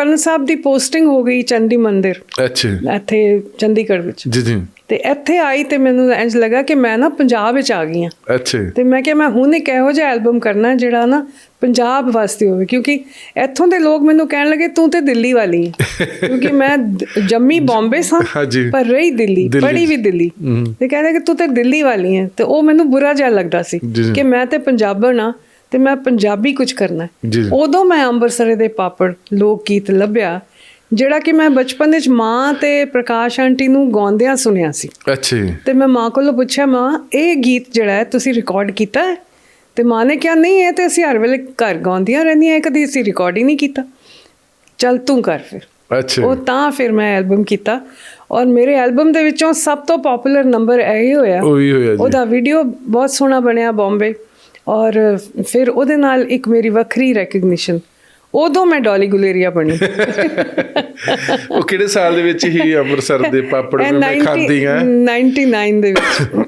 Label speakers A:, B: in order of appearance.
A: ਕਰਨ ਸਾਹਿਬ ਦੀ ਪੋਸਟਿੰਗ ਹੋ ਗਈ ਚੰਡੀ ਮੰਦਿਰ।
B: ਅੱਛਾ।
A: ਇੱਥੇ ਚੰਡੀਗੜ੍ਹ ਵਿੱਚ।
B: ਜੀ ਜੀ।
A: ਤੇ ਇੱਥੇ ਆਈ ਤੇ ਮੈਨੂੰ ਇੰਝ ਲੱਗਾ ਕਿ ਮੈਂ ਨਾ ਪੰਜਾਬ ਵਿੱਚ ਆ ਗਈ ਹਾਂ।
B: ਅੱਛਾ।
A: ਤੇ ਮੈਂ ਕਿਹਾ ਮੈਂ ਹੁਣ ਇੱਕ ਇਹੋ ਜਿਹਾ ਐਲਬਮ ਕਰਨਾ ਜਿਹੜਾ ਨਾ ਪੰਜਾਬ ਵਾਸਤੇ ਹੋਵੇ ਕਿਉਂਕਿ ਇੱਥੋਂ ਦੇ ਲੋਕ ਮੈਨੂੰ ਕਹਿਣ ਲੱਗੇ ਤੂੰ ਤੇ ਦਿੱਲੀ ਵਾਲੀ ਹੈ ਕਿਉਂਕਿ ਮੈਂ ਜੰਮੀ ਬੰਬੇ ਸਾਂ। ਪਰ ਰਹੀ ਦਿੱਲੀ ਪੜ੍ਹੀ ਵੀ ਦਿੱਲੀ। ਤੇ ਕਹਿੰਦੇ ਕਿ ਤੂੰ ਤੇ ਦਿੱਲੀ ਵਾਲੀ ਹੈ ਤੇ ਉਹ ਮੈਨੂੰ ਬੁਰਾ ਜਿਹਾ ਲੱਗਦਾ ਸੀ। ਕਿ ਮੈਂ ਤੇ ਪੰਜਾਬਣ ਆ। ਤੇ ਮੈਂ ਪੰਜਾਬੀ ਕੁਝ ਕਰਨਾ ਹੈ। ਉਦੋਂ ਮੈਂ ਅੰਮ੍ਰਿਤਸਰ ਦੇ ਪਾਪੜ ਲੋਕ ਗੀਤ ਲੱਭਿਆ ਜਿਹੜਾ ਕਿ ਮੈਂ ਬਚਪਨ ਵਿੱਚ ਮਾਂ ਤੇ ਪ੍ਰਕਾਸ਼ ਆਂਟੀ ਨੂੰ ਗਾਉਂਦਿਆਂ ਸੁਣਿਆ ਸੀ।
B: ਅੱਛਾ
A: ਤੇ ਮੈਂ ਮਾਂ ਕੋਲੋਂ ਪੁੱਛਿਆ ਮਾਂ ਇਹ ਗੀਤ ਜਿਹੜਾ ਹੈ ਤੁਸੀਂ ਰਿਕਾਰਡ ਕੀਤਾ ਹੈ? ਤੇ ਮਾਂ ਨੇ ਕਿਹਾ ਨਹੀਂ ਇਹ ਤੇ ਅਸੀਂ ਹਰ ਵੇਲੇ ਘਰ ਗਾਉਂਦੀਆਂ ਰਹਿੰਦੀਆਂ ਇਹ ਕਦੀ ਅਸੀਂ ਰਿਕਾਰਡ ਹੀ ਨਹੀਂ ਕੀਤਾ। ਚੱਲ ਤੂੰ ਕਰ ਫਿਰ।
B: ਅੱਛਾ
A: ਉਹ ਤਾਂ ਫਿਰ ਮੈਂ ਐਲਬਮ ਕੀਤਾ ਔਰ ਮੇਰੇ ਐਲਬਮ ਦੇ ਵਿੱਚੋਂ ਸਭ ਤੋਂ ਪਪੂਲਰ ਨੰਬਰ ਇਹ ਹੋਇਆ।
B: ਉਹੀ ਹੋਇਆ ਜੀ।
A: ਉਹਦਾ ਵੀਡੀਓ ਬਹੁਤ ਸੋਹਣਾ ਬਣਿਆ ਬੰਬੇ ਔਰ ਫਿਰ ਉਹਦੇ ਨਾਲ ਇੱਕ ਮੇਰੀ ਵੱਖਰੀ ਰੈਕਗਨੀਸ਼ਨ ਉਦੋਂ ਮੈਂ ਡੋਲੀ ਗੁਲੇਰੀਆ ਬਣੀ।
B: ਉਹ ਕਿਹੜੇ ਸਾਲ ਦੇ ਵਿੱਚ ਹੀ ਅੰਮ੍ਰਿਤਸਰ ਦੇ ਪਾਪੜ ਮੈਂ
A: 90
B: ਖਾਂਦੀ ਆ
A: 99 ਦੇ ਵਿੱਚ।